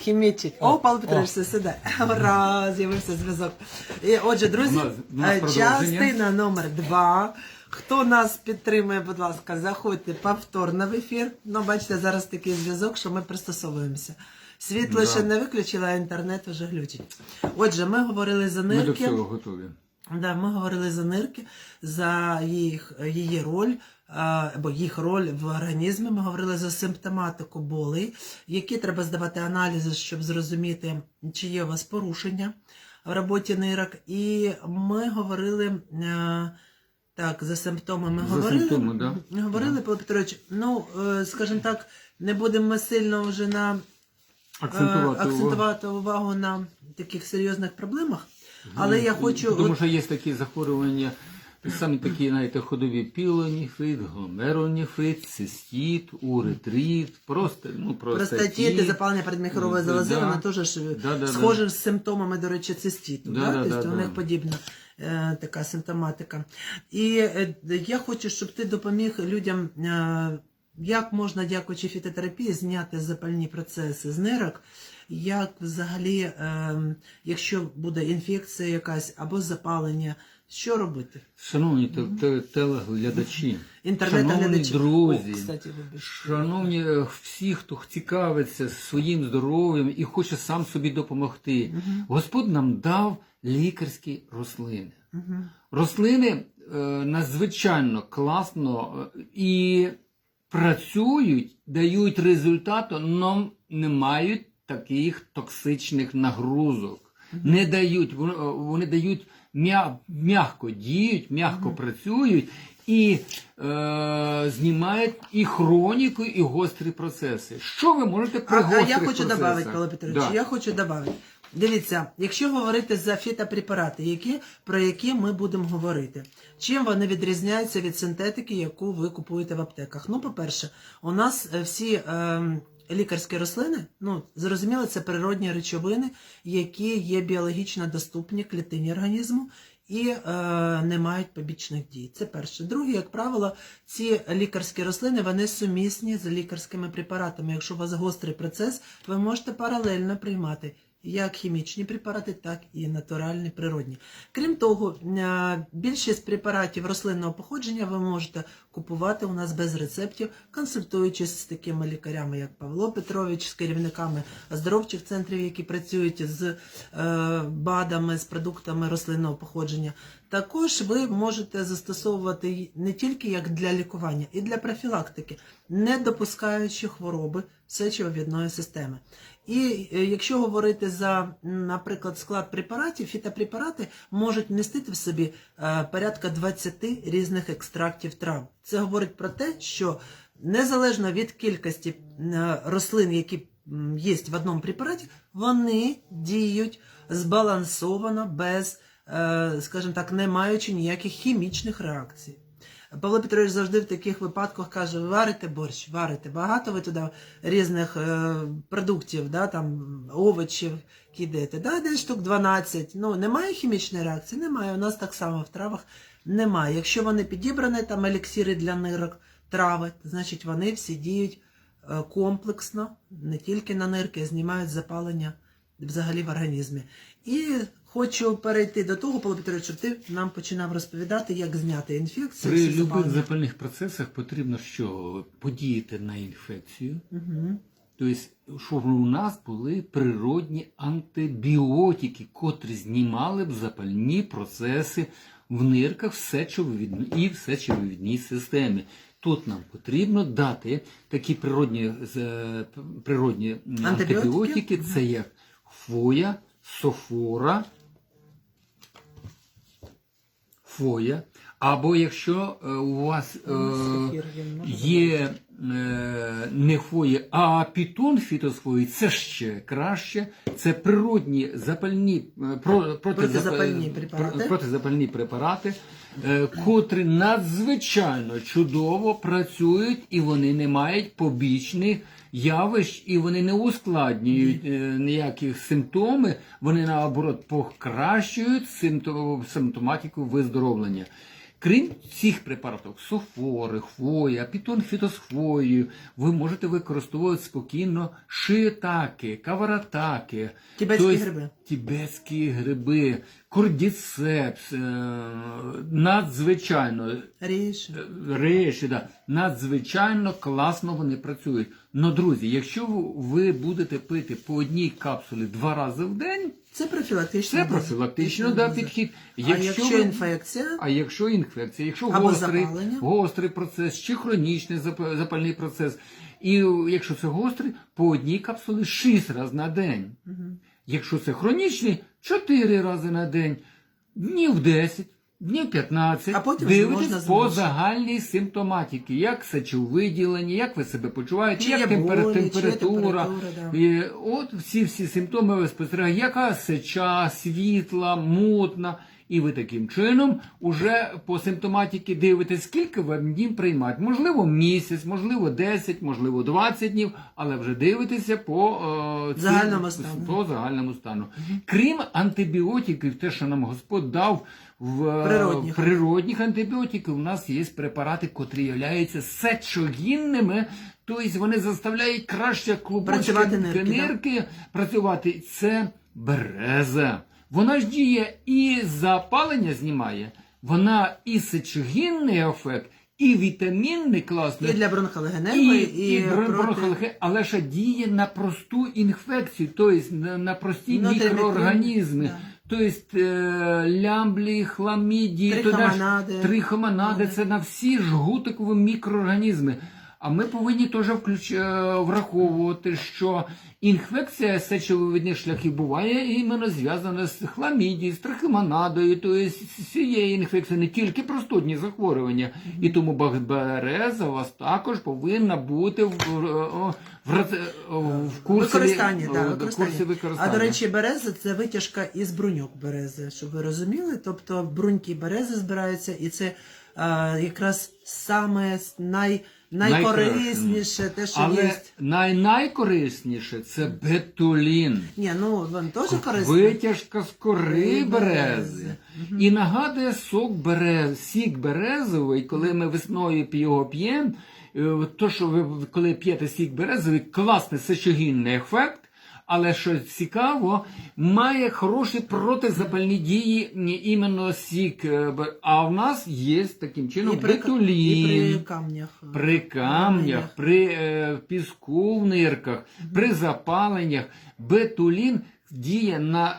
хімічить. О, Павло Петрович, все сюди. Ура, з'явився зв'язок. І, отже, друзі, У нас- у нас е, продовження. частина номер два. Хто нас підтримує, будь ласка, заходьте повторно в ефір. Ну, бачите, зараз такий зв'язок, що ми пристосовуємося. Світло Да. ще не виключила, а інтернет вже глючить. Отже, ми говорили за Ми до нирки. цього готові. Да, ми говорили за нирки, за їх, її роль, або їх роль в організмі. Ми говорили за симптоматику болей, які треба здавати аналізи, щоб зрозуміти, чи є у вас порушення в роботі нирок. І ми говорили. е, Так, за симптомами За говорили. симптоми, да. Говорили, Павло Петрович, ну, е, скажімо так, не будемо ми сильно вже на Акцентувати, е, увагу. акцентувати увагу на таких серйозних проблемах. Але я хочу. Тому що є такі захворювання, самі такі, знаєте, ходові пілоніфрит, гломероніфрит, цистіт, уретрит, просто, ну, Простатіти, запалення передміхорової Да. залози, вони теж Да, да, схожі з симптомами, до речі, цистіту. Да, Да, да, тобто да, у да. них подібна е, така симптоматика. І е, я хочу, щоб ти допоміг людям, е, як можна, дякуючи фітотерапії, зняти запальні процеси з нирок, як взагалі, е, якщо буде інфекція якась або запалення, що робити? Шановні те- те- телеглядачі, Інтернет-глядачі. шановні друзі, О, кстати, вибач. Шановні е, всі, хто цікавиться своїм здоров'ям і хоче сам собі допомогти, Господь нам дав лікарські рослини. Мгм. Рослини е, надзвичайно класно е, і працюють, дають результат, але не мають таких токсичних нагрузок. Не дають, вони, е, вони дають м'яко діють, м'яко працюють і е, знімають і хроніку, і гострі процеси. Що ви можете при А, а я хочу додати, Павло Петрович, Да. я хочу додати. Дивіться, якщо говорити за фітопрепарати, які, про які ми будемо говорити, чим вони відрізняються від синтетики, яку ви купуєте в аптеках? Ну, по-перше, у нас е, всі е, лікарські рослини, ну, зрозуміло, це природні речовини, які є біологічно доступні клітині організму і е, не мають побічних дій. Це перше. Друге, як правило, ці лікарські рослини вони сумісні з лікарськими препаратами. Якщо у вас гострий процес, ви можете паралельно приймати як хімічні препарати, так і натуральні природні. Крім того, е, більшість препаратів рослинного походження ви можете купувати у нас без рецептів, консультуючись з такими лікарями, як Павло Петрович, з керівниками оздоровчих центрів, які працюють з е, БАДами, з продуктами рослинного походження. Також ви можете застосовувати не тільки як для лікування, і для профілактики, не допускаючи хвороби сечовидної системи. І е, якщо говорити за, наприклад, склад препаратів, фітопрепарати можуть містити в собі е, порядка 20 різних екстрактів трав. Це говорить про те, що незалежно від кількості е, рослин, які є в одному препараті, вони діють збалансовано, без, скажімо так, не маючи ніяких хімічних реакцій. Павло Петрович завжди в таких випадках каже: варите борщ, варите. Багато ви туди різних е, продуктів, да, там, овочів кидаєте. Да, десь штук 12. Ну, немає хімічної реакції? Немає. У нас так само в травах немає. Якщо вони підібрані, там еліксири для нирок, трави, значить вони всі діють е, комплексно, не тільки на нирки, знімають запалення взагалі в організмі. І хочу перейти до того, Павло Петрович, щоб ти нам починав розповідати, як зняти інфекцію. При любих запальних процесах потрібно що? Подіяти на інфекцію. Мгм. Тобто, щоб у нас були природні антибіотики, котрі знімали б запальні процеси в нирках в сечовивідні- і в сечовивідній системі. Тут нам потрібно дати такі природні, природні Антибіотики? антибіотики, це як хвоя, софора, фоя. Або якщо е, у вас е, може є е, не хвої, а пітон фітосфої, це ще краще. Це природні запальні е, про, Протизапальні препарати. протизапальні препарати, е, котрі надзвичайно чудово працюють і вони не мають побічних явищ, і вони не ускладнюють е, ніяких симптоми, вони наоборот покращують симптом- симптоматику виздоровлення. Крім цих препаратів, софори, хвоя, пітонфітос хвоєю, ви можете використовувати спокійно шиатаки, каваратаки, Тібетські тобто гриби. Тібетські гриби, кордіцепс, е, надзвичайно Ріж. Речі, да. надзвичайно класно вони працюють. Ну, друзі, якщо ви будете пити по одній капсулі два рази в день, Це профілактично. це профілактично да, підхід. А якщо ви- інфекція, а якщо інфекція, якщо Або гострий, запалення. гострий процес чи хронічний запальний процес, і якщо це гострий, по одній капсулі 6 разів на день. Якщо це хронічний, 4 рази на день, днів 10, днів 15. А потім вже дивитесь можна по зменшити. загальній симптоматиці, як сечовиділення, як ви себе почуваєте, Чи як є темпера- болі, чи є температура. температура, да. І от всі всі симптоми ви спостерігаєте, яка сеча, світла, мутна. І ви таким чином уже по симптоматиці дивитесь, скільки вам днів приймати. Можливо, місяць, можливо, 10, можливо, 20 днів, але вже дивитеся по, е, цим- Загальному стану. по загальному стану. Крім антибіотиків, те, що нам Господь дав в Природних. природних антибіотиків, у нас є препарати, котрі являються сечогінними, тобто вони заставляють краще клубочки Працювати працювати. Це береза. Вона ж діє і запалення знімає, вона і сечогінний ефект, і вітамінний класний. і для бронхолегеневої, І, і, і, бро- проти... бронхолеге- але ще діє на просту інфекцію, тобто на, прості Внутрімікробні, мікроорганізми. да. Тобто лямблі, хламідії, Трихомонади. трихомонади, це на всі жгутикові мікроорганізми. А ми повинні теж включ... е, враховувати, що інфекція сечовивідних шляхів буває іменно зв'язана з хламідією, з трихомонадою, тобто з цією інфекцією, не тільки простудні захворювання. І тому береза у вас також повинна бути в, в, в, курсі, Використання, в- да, використання. курсі використання. А до речі, береза це витяжка із бруньок берези, щоб ви розуміли. Тобто бруньки берези збираються, і це а, якраз саме най, найкорисніше, те, що Але є. най- найкорисніше це бетулін. Ні, ну він теж корисний. Витяжка з кори берези. берези. І нагадує сок берез, сік березовий, коли ми весною пі- його п'ємо. е, То, що ви коли п'єте сік березовий, класний сечогінний ефект. Але що цікаво, має хороші протизапальні дії іменно сік. е, А в нас є таким чином і при, бетулін. і при камнях. При камнях, при е, піску в нирках, при запаленнях бетулін діє на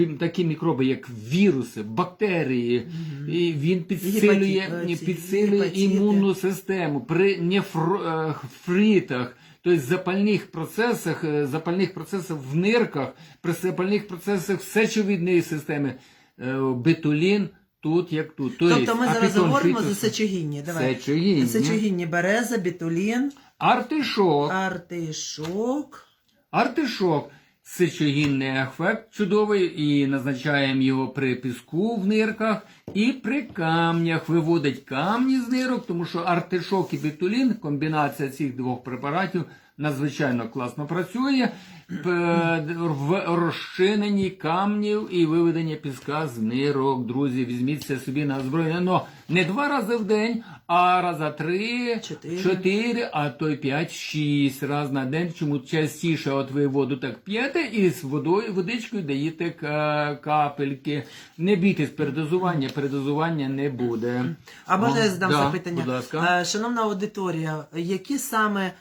е, такі мікроби, як віруси, бактерії, і він підсилює, Гепатит- підсилює гепатити. імунну систему при нефритах. Тобто запальних процесах, е, запальних процесах в нирках, при запальних процесах в системи. системі е, бетулін тут як тут. Тобто ми зараз говоримо за сечогінні. Давай. Сечогінні. Сечогінні береза, бітулін, Артишок. артишок. Артишок сечогінний ефект чудовий і назначаємо його при піску в нирках і при камнях. Виводить камні з нирок, тому що артишок і бетулін, комбінація цих двох препаратів надзвичайно класно працює в розчиненні камнів і виведення піска з нирок. Друзі, візьміть це собі на озброєння. Но не два рази в день, а раза три, Чотири. чотири, а то й п'ять-шість раз на день. Чому частіше от ви воду так п'єте і з водою, водичкою даєте капельки. Не бійтесь передозування, передозування не буде. А можна я задам да, запитання? Е, Шановна аудиторія, які саме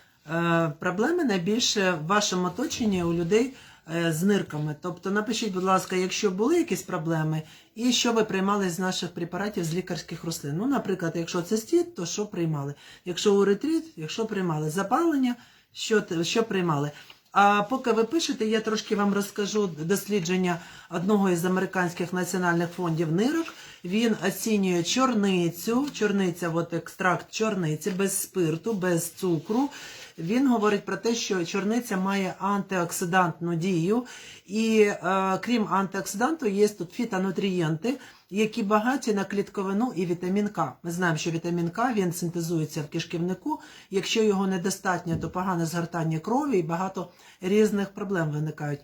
проблеми найбільше в вашому оточенні у людей е, з нирками? Тобто напишіть, будь ласка, якщо були якісь проблеми, і що ви приймали з наших препаратів з лікарських рослин. Ну, наприклад, якщо це стіт, то що приймали? Якщо уретрит, якщо приймали запалення, що, що приймали? А поки ви пишете, я трошки вам розкажу дослідження одного із американських національних фондів нирок. Він оцінює чорницю, чорниця, от екстракт чорниці без спирту, без цукру. Він говорить про те, що чорниця має антиоксидантну дію, і е, крім антиоксиданту, є тут фітонутрієнти, які багаті на клітковину і вітамін К. Ми знаємо, що вітамін К він синтезується в кишківнику. Якщо його недостатньо, то погане згортання крові і багато різних проблем виникають.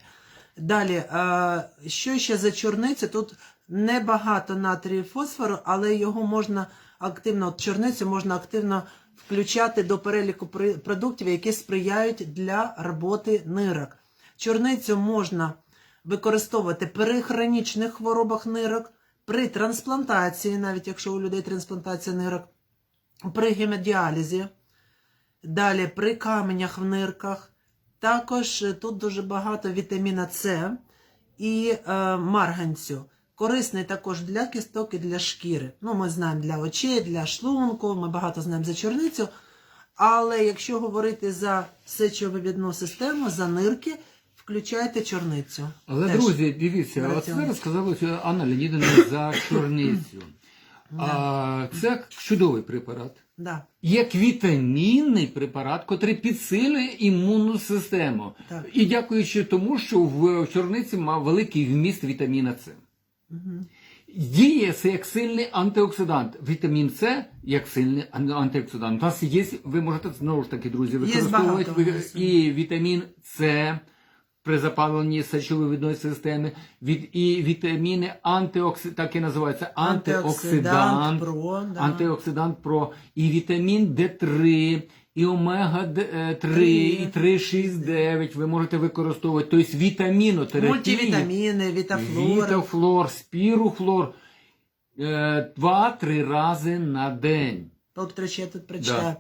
Далі, е, що ще за чорниця? Тут небагато натрію фосфору, але його можна активно, от чорницю можна активно включати до переліку продуктів, які сприяють для роботи нирок. Чорницю можна використовувати при хронічних хворобах нирок, при трансплантації, навіть якщо у людей трансплантація нирок, при гемодіалізі, далі при каменях в нирках. Також тут дуже багато вітаміна С і е, марганцю. Корисний також для кісток і для шкіри. Ну, ми знаємо для очей, для шлунку, ми багато знаємо за чорницю. Але якщо говорити за сечовивідну систему, за нирки, включайте чорницю. Але, Теж. друзі, дивіться, от зараз сказала Анна Леонідовна за чорницю. А, це чудовий препарат. Да, Як вітамінний препарат, котрий підсилює імунну систему. Так. І дякуючи тому, що в чорниці мав великий вміст вітаміна С. Діє це як сильний антиоксидант. Вітамін С як сильний антиоксидант. У нас є, ви можете знову ж таки, друзі, використовувати багато і вітамін С при запаленні сечовивідної системи, від, і вітаміни антиоксидант, так і називається антиоксидант, про, да. антиоксидант ПРО, і вітамін Д3, і омега 3, Три. і 369 ви можете використовувати. Тобто вітамінотерапія. Мультивітаміни, вітафлора. Вітафлор, спіруфлор е, два-три рази на день. Речі, я тут прочитаю.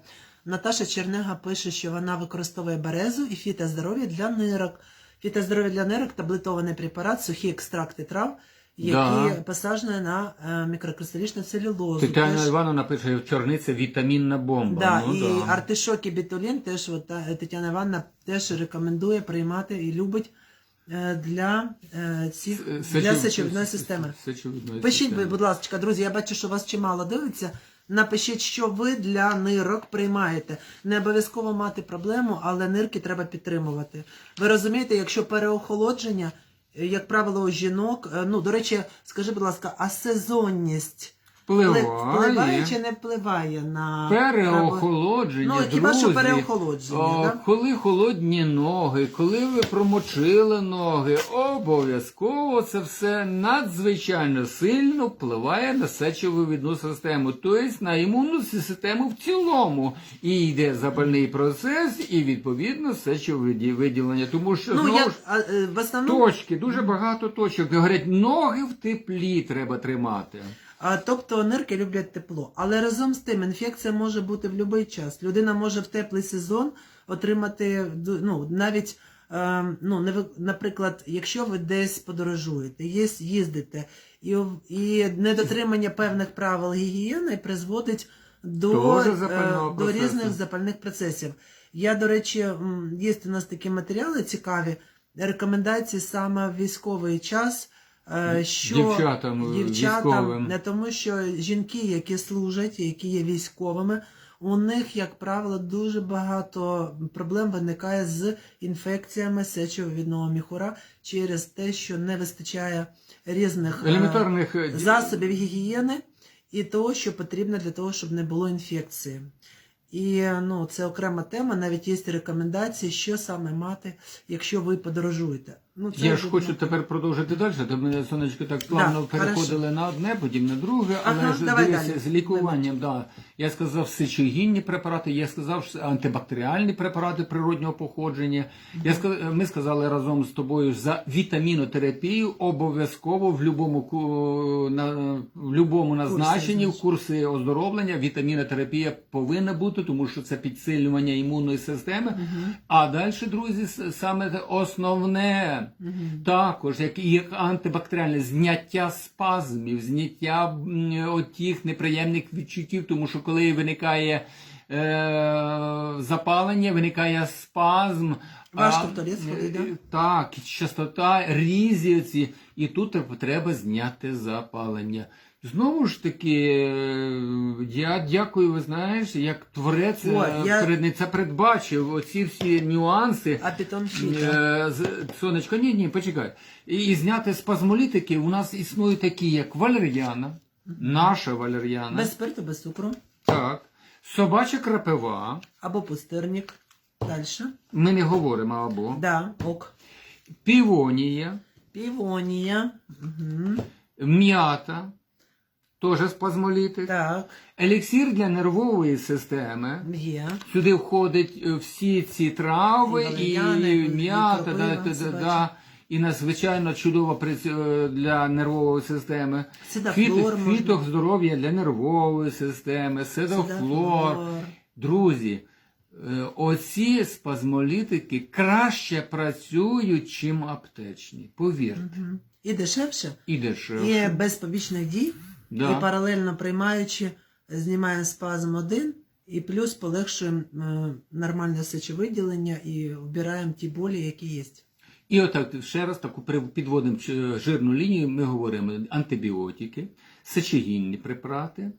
Наташа Чернега пише, що вона використовує березу і фітоздоров'я для нирок. Фітоздоров'я для нирок таблетований препарат, сухі екстракти трав, які Да. посаджені на е, мікрокристалічну целюлозу. Тетяна Теж- Івановна пише, чорниця вітамінна бомба. Да, ну, і да. артишок і бітулін теж от, Тетяна Івановна теж рекомендує приймати і любить е, для, е, цих, для сечов- сечовидної системи. сечовидної Пишіть, системи. будь ласка, друзі, я бачу, що вас чимало дивиться. Напишіть, що ви для нирок приймаєте. Не обов'язково мати проблему, але нирки треба підтримувати. Ви розумієте, якщо переохолодження, е, як правило, у жінок, е, ну, до речі, скажи, будь ласка, а сезонність впливає, Впливає. чи не впливає на Переохолодження, Ну, хіба що переохолодження, О, да? Коли холодні ноги, коли ви промочили ноги, обов'язково це все надзвичайно сильно впливає на сечовивідну систему, тобто на імунну систему в цілому. І йде запальний процес, і відповідно сечовиділення. Тому що Ну, знову я, ж а, е, в основному точки, дуже багато точок. Говорять, ноги в теплі треба тримати. Тобто нирки люблять тепло. Але разом з тим інфекція може бути в будь-який час. Людина може в теплий сезон отримати ну, навіть, е, ну, наприклад, якщо ви десь подорожуєте, їздите, і, і недотримання певних правил гігієни призводить до, Тоже е, до різних запальних процесів. Я, до речі, є у нас такі матеріали цікаві, рекомендації саме в військовий час. Е, Що Дівчатам, дівчатам, не тому, що жінки, які служать, які є військовими, у них, як правило, дуже багато проблем виникає з інфекціями сечовидного міхура через те, що не вистачає різних е, Елементарних е, засобів гігієни і того, що потрібно для того, щоб не було інфекції. І ну, це окрема тема, навіть є рекомендації, що саме мати, якщо ви подорожуєте. Ну, це Я ж буде- хочу тепер продовжити далі. То ми сонечко так плавно Да, переходили на одне, потім на друге, але Ага, ж давай дивися, далі. з лікуванням, да. Я сказав сечогінні препарати, я сказав що антибактеріальні препарати природнього походження. Я сказ- ми сказали разом з тобою за вітамінотерапію обов'язково в любому ку- на в любому назначенні в курси оздоровлення. Вітамінотерапія повинна бути, тому що це підсилювання імунної системи. А далі, друзі, с- саме те основне. Також як, як антибактеріальне зняття спазмів, зняття м, отих неприємних відчуттів, тому що коли виникає е, запалення, виникає спазм. Важко в туалет сходить, да? е, Так, частота, різі і тут треба зняти запалення. Знову ж таки, е, я дякую, ви знаєш, як творець О, е, я- перед- це передбачив оці всі нюанси. А. Е, Сонечко, ні, ні, почекай. І, і зняти спазмолітики у нас існують такі, як валер'яна, наша валер'яна, Без спирту, без цукру. так, собача крапива. Або пустирник. Далі. Ми не говоримо або Да, ок. півонія, Півонія. Угу. м'ята, теж спазмолітик, Так, еліксир для нервової системи. є. Сюди входять е, всі ці трави І і, м'ята, да, да, да, да, і надзвичайно чудова приц- е, для нервової системи. Можна. Фіток здоров'я для нервової системи, седофлор. Друзі, е, оці спазмолітики краще працюють, чим аптечні. Повірте. Мгм. І дешевше, І дешевше. і без побічних дій, Да. і паралельно приймаючи, знімаємо спазм один, і плюс полегшуємо е, нормальне сечовиділення і вбираємо ті болі, які є. І отак ще раз таку підводимо жирну лінію. Ми говоримо антибіотики, сечогінні препарати,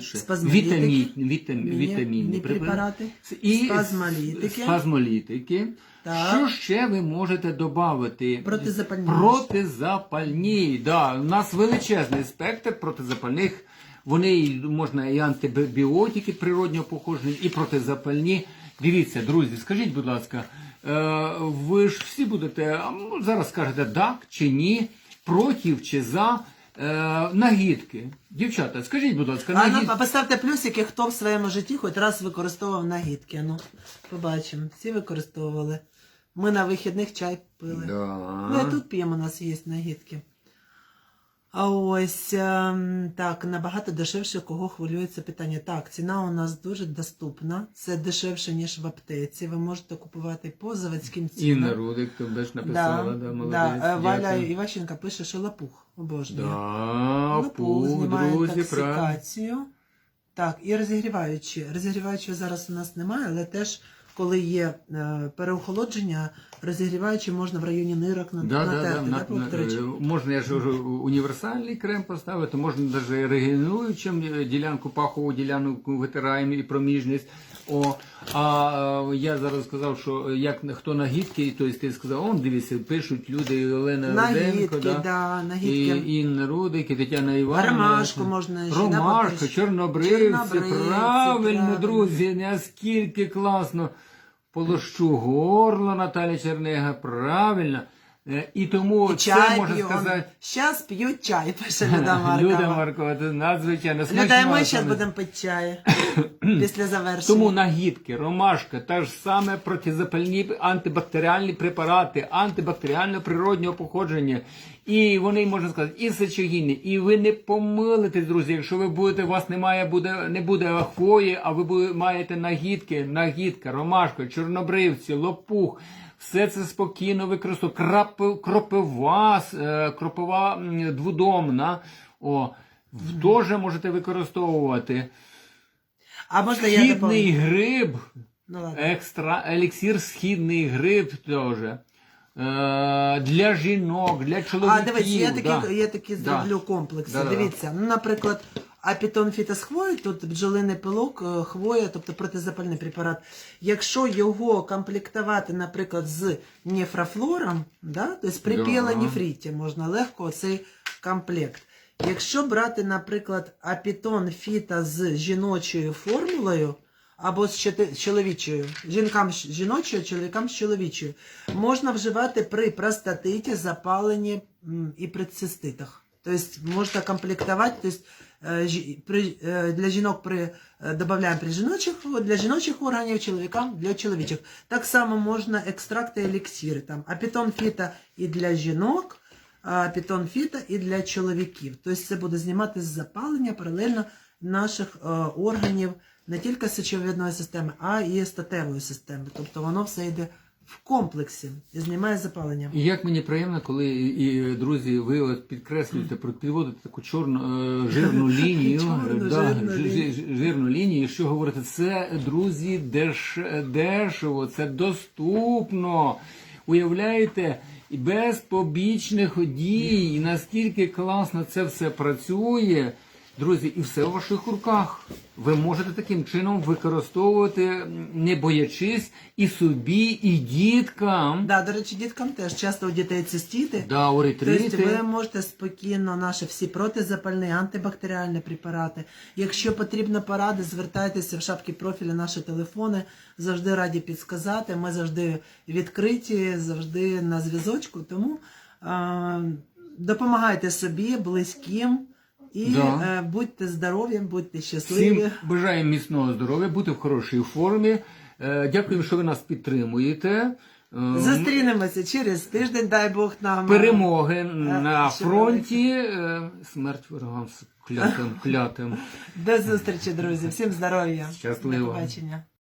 Спазмолітики, вітамін, вітам, вітамінні препарати. препарати. І Спазмолітики. спазмолітики. Так. Що ще ви можете додати? Протизапальні. Протизапальні. Да. У нас величезний спектр протизапальних. Вони можна і антибіотики природнього походження, і протизапальні. Дивіться, друзі, скажіть, будь ласка, е, ви ж всі будете ну, зараз скажете так чи ні, проти чи за е, нагідки. Дівчата, скажіть, будь ласка, А ну, нагід... поставте плюсики, хто в своєму житті хоч раз використовував нагідки. Ну, побачимо. Всі використовували. Ми на вихідних чай пили. Да. Ну, і тут п'ємо, у нас є нагідки. А ось ем, так, набагато дешевше, кого хвилює це питання. Так, ціна у нас дуже доступна. Це дешевше, ніж в аптеці. Ви можете купувати по заводським цінам. Інна Рудик, тобі ж написала, да, молодець. да. Е, Валя. Іващенка пише, що лапух обожнює. Да, Лапух знімає друзі, токсикацію. Так, і розігріваючі. Розігріваючого зараз у нас немає, але теж, коли є е, переохолодження, розігріваючи можна в районі нирок на- Да, да, натерти. да, да, на- на- можна, я ж універсальний крем поставити, можна навіть регенеруючим е, ділянку, пахову ділянку витираємо і проміжність. О, а е, я зараз сказав, що як на- хто нагідки, тобто ти сказав, он дивіться, пишуть люди Олена Руденко, Нагідки, да, да, і нагідки. Інна Рудик, і Тетяна Івановна. Ромашку можна ще, Ромашка, Чорнобривці, правильно, правильно. друзі, наскільки класно. Полощу горло Наталя Чернега, правильно. Е, І тому І це чай можна п'ю. сказати. Зараз п'ють чай, пише Люда Маркова. Люда Маркова, це надзвичайно Люда, і смачно ми зараз будемо пити чай після завершення. Тому нагідки, ромашка, та ж саме протизапальні антибактеріальні препарати, антибактеріального природнього походження. І вони, можна сказати, і сечогінні. І ви не помилитесь, друзі. Якщо ви будете, у вас немає, буде, не буде хвої, а ви буде, маєте нагідки, нагідка, ромашка, чорнобривці, лопух. Все це спокійно використовує. Кропива, е, кропива м, дводомна. О, теж можете використовувати. А можна Східний доповню? гриб, Ну ладно. екстра, еліксир східний гриб теж. Е, для жінок, для чоловіків. А, дивіться, я такі, да. я такі Да. зроблю комплекси. Да-да-да. Дивіться, ну, наприклад, апітон фіта з хвої, тут бджолиний пилок, е, хвоя, тобто протизапальний препарат. Якщо його комплектувати, наприклад, з нефрофлором, да, тобто при Да. можна легко цей комплект. Якщо брати, наприклад, апітон фіта з жіночою формулою, або з чоловічою, жінкам з жіночою, чоловікам з чоловічою, можна вживати при простатиті, запаленні і при циститах. Тобто можна комплектувати, тобто, е, е, для жінок при, е, додаємо при жіночих, для жіночих органів, чоловікам для чоловічих. Так само можна екстракти еліксири, там апітон фіта і для жінок, а пітон фіта і для чоловіків. Тобто це буде знімати з запалення паралельно наших органів не тільки сечовидної системи, а і статевої системи. Тобто воно все йде в комплексі і знімає запалення. І як мені приємно, коли і, друзі, ви от підкреслюєте, підводите таку чорну жирну лінію, Чорну, да, жирну лінію. жи- жирну лінію. Що говорити? Це друзі, деш, дешево, це доступно. Уявляєте, і без побічних дій, і наскільки класно це все працює. Друзі, і все в ваших руках. Ви можете таким чином використовувати, не боячись і собі, і діткам. Да, до речі, діткам теж часто у дітей цистіти. Да, у Тобто ви можете спокійно наші всі протизапальні, антибактеріальні препарати. Якщо потрібно поради, звертайтеся в шапки профіля наші телефони. Завжди раді підсказати. Ми завжди відкриті, завжди на зв'язочку. Тому а, допомагайте собі, близьким і Да. е, будьте здорові, будьте щасливі. Всім бажаємо міцного здоров'я, бути в хорошій формі. Е, Дякуємо, що ви нас підтримуєте. Е, Зустрінемося через тиждень, дай Бог нам. Перемоги на ще фронті. Е, Смерть ворогам клятим, клятим. До зустрічі, друзі. Всім здоров'я. Щасливо. До побачення.